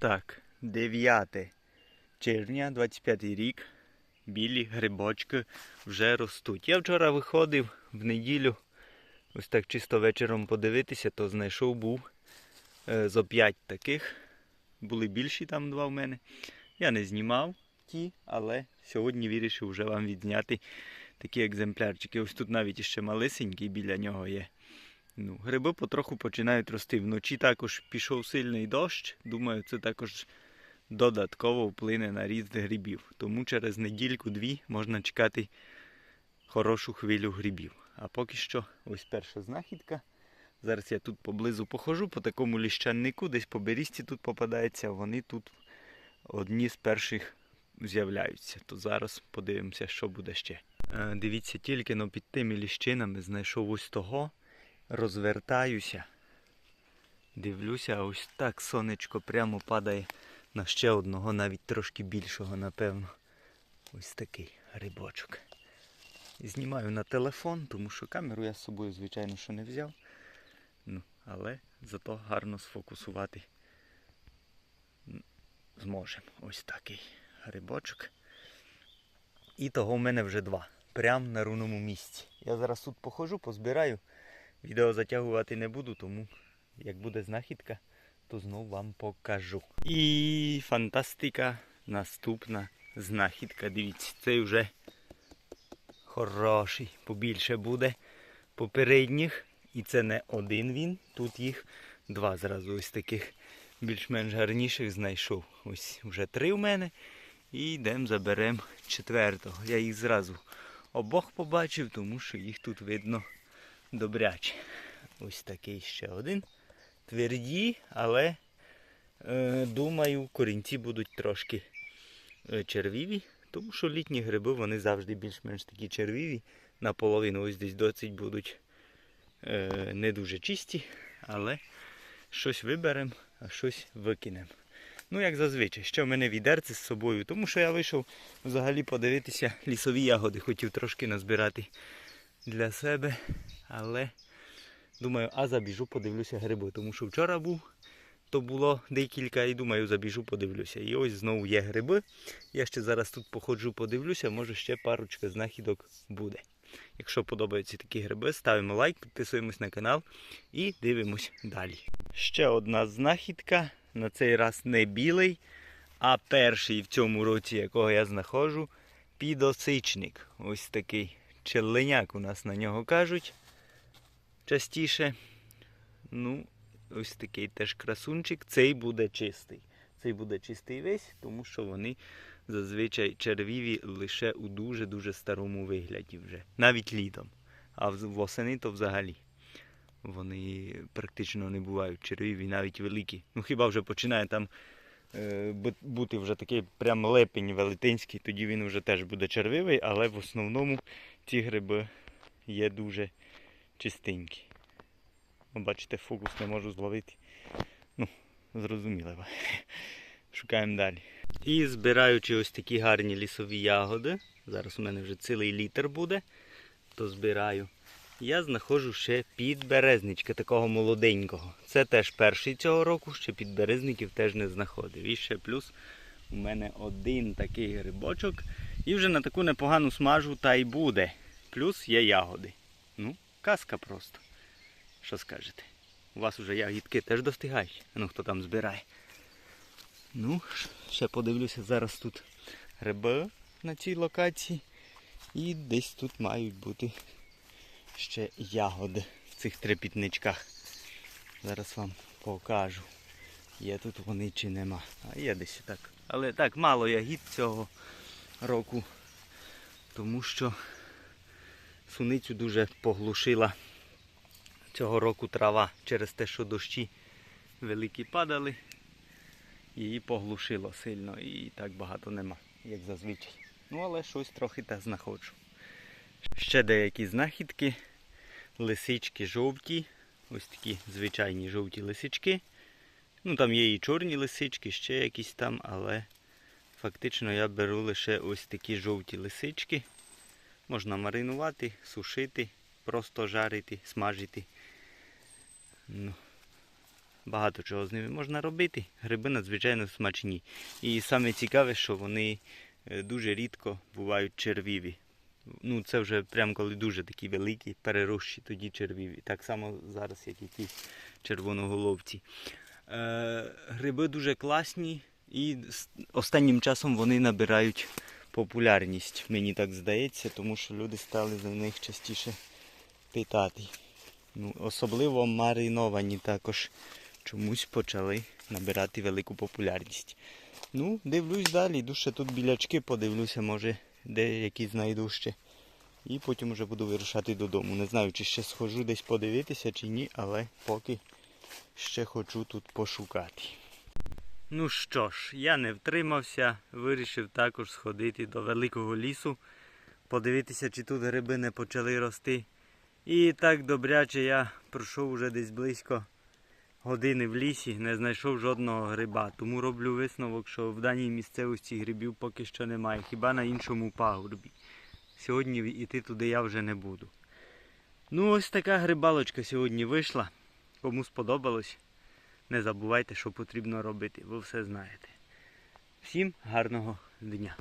Так, 9 червня, 25 рік. Білі грибочки вже ростуть. Я вчора виходив в неділю, ось так чисто вечором подивитися, то знайшов був е, зо 5 таких. Були більші там два в мене. Я не знімав ті, але сьогодні вирішив вже вам відзняти такі екземплярчики. Ось тут навіть іще малесенький біля нього є. Ну, гриби потроху починають рости. Вночі також пішов сильний дощ. Думаю, це також додатково вплине на ріст грибів. Тому через недільку-дві можна чекати хорошу хвилю грибів. А поки що ось перша знахідка. Зараз я тут поблизу похожу по такому ліщаннику, десь по берізці тут попадається, вони тут одні з перших з'являються. То зараз подивимося, що буде ще. Е, Дивіться, тільки но під тими ліщинами знайшов ось того, розвертаюся. Дивлюся, а ось так сонечко прямо падає на ще одного, навіть трошки більшого, напевно. Ось такий грибочок. Знімаю на телефон, тому що камеру я з собою, звичайно, що не взяв. Ну, але зато гарно сфокусувати зможемо. Ось такий грибочок. І того в мене вже два. Прямо на рівному місці. Я зараз тут походжу, позбираю. Відео затягувати не буду, тому як буде знахідка, то знов вам покажу. І фантастика. Наступна знахідка. Дивіться, цей вже хороший, побільше буде попередніх. І це не один він. Тут їх два зразу ось таких більш-менш гарніших знайшов. Ось вже три в мене. І йдемо заберемо четвертого. Я їх зразу обох побачив, тому що їх тут видно добряче. Ось такий ще один. Тверді, але е, думаю, корінці будуть трошки е, червіві, тому що літні гриби вони завжди більш-менш такі червіві. Наполовину ось десь досить будуть е, не дуже чисті, але щось виберемо, а щось викинемо. Ну, як зазвичай, що в мене відерце з собою, тому що я вийшов взагалі подивитися лісові ягоди, хотів трошки назбирати для себе, але думаю, а забіжу, подивлюся гриби, тому що вчора був, то було декілька, і думаю, забіжу, подивлюся. І ось знову є гриби. Я ще зараз тут походжу, подивлюся, може ще парочка знахідок буде. Якщо подобаються такі гриби, ставимо лайк, підписуємось на канал і дивимось далі. Ще одна знахідка. На цей раз не білий, а перший в цьому році, якого я знаходжу, підосичник. Ось такий челеняк у нас на нього кажуть частіше. Ну, ось такий теж красунчик. Цей буде чистий. Цей буде чистий весь, тому що вони зазвичай червіві лише у дуже-дуже старому вигляді вже. Навіть літом. А восени то взагалі. Вони практично не бувають червиві, навіть великі. Ну хіба вже починає там е, бути вже такий прям лепень велетенський, тоді він вже теж буде червивий, але в основному ці гриби є дуже чистенькі. Ну, бачите, фокус не можу зловити. Ну, зрозуміло. Шукаємо далі. І збираючи ось такі гарні лісові ягоди, зараз у мене вже цілий літр буде, то збираю. Я знаходжу ще підберезничка такого молоденького. Це теж перший цього року, ще підберезників теж не знаходив. І ще плюс у мене один такий грибочок. І вже на таку непогану смажу та й буде. Плюс є ягоди. Ну, казка просто. Що скажете? У вас вже ягідки теж достигають. Ну хто там збирає. Ну, ще подивлюся, зараз тут гриби на цій локації. І десь тут мають бути ще ягоди в цих трепітничках. Зараз вам покажу. Є тут вони чи нема. А є десь так. Але так, мало ягід цього року. Тому що суницю дуже поглушила цього року трава через те, що дощі великі падали. Її поглушило сильно і так багато нема, як зазвичай. Ну але щось трохи та знаходжу. Ще деякі знахідки. Лисички жовті. Ось такі звичайні жовті лисички. Ну там є і чорні лисички, ще якісь там, але фактично я беру лише ось такі жовті лисички. Можна маринувати, сушити, просто жарити, смажити. Ну, багато чого з ними можна робити. Гриби надзвичайно смачні. І саме цікаве, що вони е, дуже рідко бувають червіві. Ну, це вже прям коли дуже такі великі, перерощі, тоді червіві. Так само зараз, як і ті червоноголовці. Е, гриби дуже класні і останнім часом вони набирають популярність, мені так здається, тому що люди стали за них частіше питати. Ну, особливо мариновані також чомусь почали набирати велику популярність. Ну, дивлюсь далі, йду тут білячки, подивлюся, може деякі знайду ще. І потім вже буду вирушати додому. Не знаю, чи ще схожу десь подивитися чи ні, але поки ще хочу тут пошукати. Ну що ж, я не втримався, вирішив також сходити до великого лісу, подивитися, чи тут гриби не почали рости. І так добряче я пройшов уже десь близько години в лісі, не знайшов жодного гриба. Тому роблю висновок, що в даній місцевості грибів поки що немає, хіба на іншому пагорбі. Сьогодні йти туди я вже не буду. Ну, ось така грибалочка сьогодні вийшла. Кому сподобалось, не забувайте, що потрібно робити, ви все знаєте. Всім гарного дня!